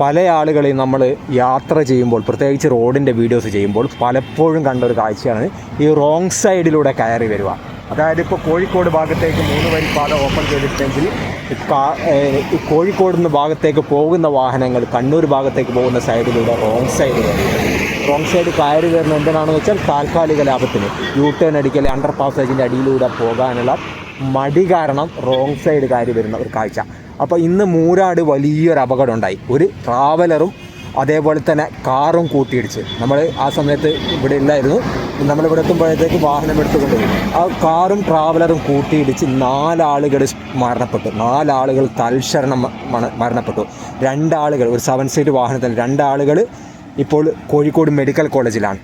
പല ആളുകളെയും നമ്മൾ യാത്ര ചെയ്യുമ്പോൾ പ്രത്യേകിച്ച് റോഡിന്റെ വീഡിയോസ് ചെയ്യുമ്പോൾ പലപ്പോഴും കണ്ട ഒരു കാഴ്ചയാണ് ഈ റോങ് സൈഡിലൂടെ കയറി വരിക. അതായത് ഇപ്പോൾ കോഴിക്കോട് ഭാഗത്തേക്ക് മൂന്ന് വരി പാത ഓപ്പൺ ചെയ്തിട്ടുണ്ടെങ്കിൽ കോഴിക്കോട് നിന്ന് ഭാഗത്തേക്ക് പോകുന്ന വാഹനങ്ങൾ കണ്ണൂർ ഭാഗത്തേക്ക് പോകുന്ന സൈഡിലൂടെ റോങ് സൈഡ് റോങ് സൈഡ് കയറി വരുന്ന എന്തിനാണെന്ന് വെച്ചാൽ താൽക്കാലിക ലാഭത്തിന്. യു ടേൺ അടിക്കൽ അണ്ടർ പാസേജിന്റെ അടിയിലൂടെ പോകാനുള്ള മടി കാരണം റോങ് സൈഡ് കയറി വരുന്ന ഒരു കാഴ്ച. അപ്പോൾ ഇന്ന് മൂരാട് വലിയൊരു അപകടം ഉണ്ടായി ഒരു ട്രാവലറും അതേപോലെ തന്നെ കാറും കൂട്ടിയിടിച്ച്. നമ്മൾ ആ സമയത്ത് ഇവിടെ ഇല്ലായിരുന്നു. നമ്മളിവിടെ എത്തുമ്പോഴത്തേക്ക് വാഹനം എടുത്തുകൊണ്ട് ആ കാറും ട്രാവലറും കൂട്ടിയിടിച്ച് നാലാളുകൾ മരണപ്പെട്ടു. നാലാളുകൾ തൽക്ഷരണം മരണപ്പെട്ടു. രണ്ടാളുകൾ ഒരു സെവൻ സീറ്റ് വാഹനത്തിൽ രണ്ടാളുകൾ ഇപ്പോൾ കോഴിക്കോട് മെഡിക്കൽ കോളേജിലാണ്.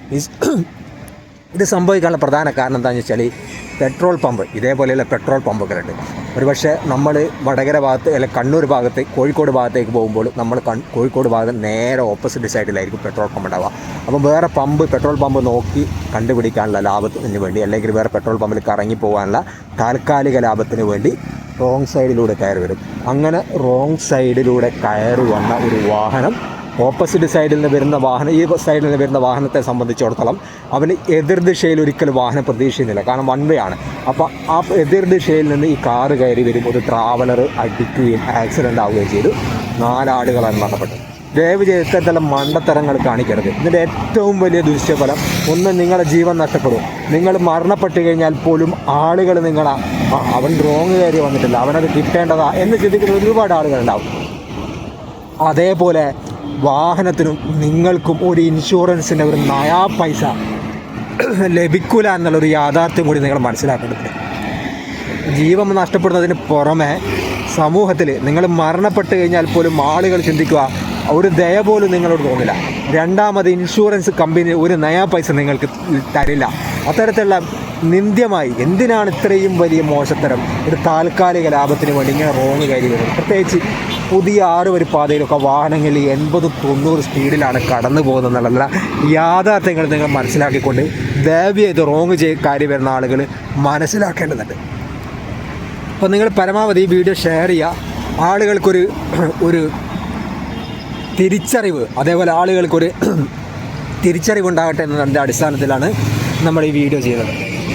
ഇത് സംഭവിക്കാനുള്ള പ്രധാന കാരണം എന്താണെന്ന് വെച്ചാൽ പെട്രോൾ പമ്പ് ഇതേപോലെയുള്ള പെട്രോൾ പമ്പുകളുണ്ട്. ഒരുപക്ഷെ നമ്മൾ വടകര ഭാഗത്ത് അല്ലെങ്കിൽ കണ്ണൂർ ഭാഗത്ത് കോഴിക്കോട് ഭാഗത്തേക്ക് പോകുമ്പോൾ നമ്മൾ കോഴിക്കോട് ഭാഗത്ത് നേരെ ഓപ്പോസിറ്റ് സൈഡിലായിരിക്കും പെട്രോൾ പമ്പ് ഉണ്ടാവുക. അപ്പം വേറെ പമ്പ് പെട്രോൾ പമ്പ് നോക്കി കണ്ടുപിടിക്കാനുള്ള ലാഭത്തിന് വേണ്ടി അല്ലെങ്കിൽ വേറെ പെട്രോൾ പമ്പിൽ കറങ്ങി പോകാനുള്ള താൽക്കാലിക ലാഭത്തിന് വേണ്ടി റോങ് സൈഡിലൂടെ കയറി വരും. അങ്ങനെ റോങ് സൈഡിലൂടെ കയറി വന്ന ഒരു വാഹനം ഓപ്പോസിറ്റ് സൈഡിൽ നിന്ന് വരുന്ന വാഹനം ഈ സൈഡിൽ നിന്ന് വരുന്ന വാഹനത്തെ സംബന്ധിച്ചിടത്തോളം അവന് എതിർദിശയിൽ ഒരിക്കലും വാഹനം പ്രതീക്ഷിക്കുന്നില്ല. കാരണം വൺ വേ ആണ്. അപ്പോൾ ആ എതിർദിശയിൽ നിന്ന് ഈ കാറ് കയറി വരും ഒരു ട്രാവലർ അടിക്കുകയും ആക്സിഡന്റ് ആവുകയും ചെയ്തു. നാലാളുകളാണ് മരണപ്പെട്ടത്. ദയവ് ചെയ്ത് ഇത്തരത്തിലുള്ള മണ്ടത്തരങ്ങൾ കാണിക്കരുത്. ഇതിന്റെ ഏറ്റവും വലിയ ദുശ്യഫലം ഒന്ന് നിങ്ങളുടെ ജീവൻ നഷ്ടപ്പെടും. നിങ്ങൾ മരണപ്പെട്ട് കഴിഞ്ഞാൽ പോലും ആളുകൾ നിങ്ങളെ "ആ, അവൻ റോങ് കയറി വന്നിട്ടില്ല. അവനത് കിട്ടേണ്ടതാ എന്ന് ചിന്തിക്കുന്ന ഒരുപാട് ആളുകളുണ്ടാവും. അതേപോലെ വാഹനത്തിനും നിങ്ങൾക്കും ഒരു ഇൻഷുറൻസിന്റെ ഒരു നയാ പൈസ ലഭിക്കൂല എന്നുള്ളൊരു യാഥാർത്ഥ്യം കൂടി നിങ്ങൾ മനസ്സിലാക്കേണ്ടതുണ്ട് ജീവൻ നഷ്ടപ്പെടുന്നതിന് പുറമെ സമൂഹത്തിൽ നിങ്ങൾ മരണപ്പെട്ട് കഴിഞ്ഞാൽ പോലും ആളുകൾ ചിന്തിക്കുക ഒരു ദയ പോലും നിങ്ങളോട് തോന്നില്ല. രണ്ടാമത് ഇൻഷുറൻസ് കമ്പനി ഒരു നയാ പൈസ നിങ്ങൾക്ക് തരില്ല. അത്തരത്തിലുള്ള നിന്ദ്യമായി എന്തിനാണ് ഇത്രയും വലിയ മോശത്തരം? ഒരു താൽക്കാലിക ലാഭത്തിന് വേണ്ടി ഇങ്ങനെ റോങ് കയറി വരുന്നത്. പ്രത്യേകിച്ച് പുതിയ ആറ് വരി പാതയിലൊക്കെ വാഹനങ്ങളിൽ എൺപത് തൊണ്ണൂറ് സ്പീഡിലാണ് കടന്നു പോകുന്നത് എന്നുള്ള യാഥാർത്ഥ്യങ്ങൾ നിങ്ങൾ മനസ്സിലാക്കിക്കൊണ്ട് ദയവ് ചെയ്ത് റോങ് ചെയ്ത് കാര്യം വരുന്ന ആളുകൾ മനസ്സിലാക്കേണ്ടതുണ്ട്. അപ്പോൾ നിങ്ങൾ പരമാവധി വീഡിയോ ഷെയർ ചെയ്യുക. ആളുകൾക്കൊരു ഒരു തിരിച്ചറിവ് അതേപോലെ ആളുകൾക്കൊരു തിരിച്ചറിവ് ഉണ്ടാകട്ടെ എന്നതിന്റെ അടിസ്ഥാനത്തിലാണ് നമ്മൾ ഈ വീഡിയോ ചെയ്യുന്നത്.